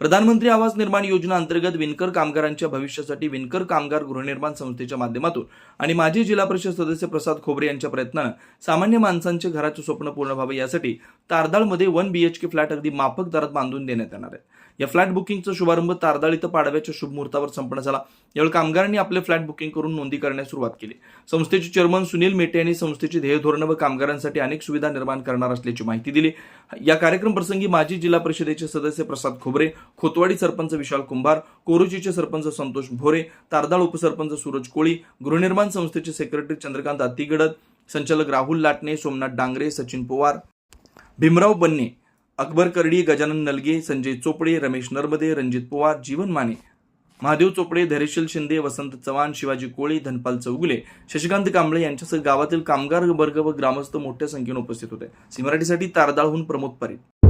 प्रधानमंत्री आवास निर्माण योजना अंतर्गत विणकर कामगारांच्या भविष्यासाठी विणकर कामगार गृहनिर्माण संस्थेच्या माध्यमातून आणि माजी जिल्हा परिषद सदस्य प्रसाद खोबरे यांच्या प्रयत्नानं सामान्य माणसांचे घराचे स्वप्न पूर्ण व्हावे यासाठी तारदाळमध्ये वन बीएचके फ्लॅट अगदी माफक दरात बांधून देण्यात येणार आहे. या फ्लॅट बुकिंगचा शुभारंभ तारदाळ इथं पाडव्याच्या शुभ मुहूर्तावर संपन्न झाला. यावेळी कामगारांनी आपले फ्लॅट बुकिंग करून नोंदी करण्यास सुरुवात केली. संस्थेचे चेअरमन सुनील मेटे यांनी संस्थेची ध्येय धोरणं व कामगारांसाठी अनेक सुविधा निर्माण करणार असल्याची माहिती दिली. या कार्यक्रम प्रसंगी माजी जिल्हा परिषदेचे सदस्य प्रसाद खोबरे खोतवाडी सरपंच विशाल कुंभार कोरोचीचे सरपंच संतोष भोरे तारदाळ उपसरपंच सूरज कोळी गृहनिर्माण संस्थेचे सेक्रेटरी चंद्रकांत अतिगडद संचालक राहुल लाटणे सोमनाथ डांगरे सचिन पवार. भीमराव बन्ने अकबर करडी गजानन नलगे संजय चोपडे रमेश नर्मदे रणजित पवार जीवन माने. महादेव चोपडे धैर्यशील शिंदे वसंत चव्हाण शिवाजी कोळी धनपाल चौगुले शशिकांत कांबळे यांच्यासह गावातील कामगार वर्ग व ग्रामस्थ मोठ्या संख्येने उपस्थित होते. सी मराठीसाठी तारदाळहून प्रमोद परीट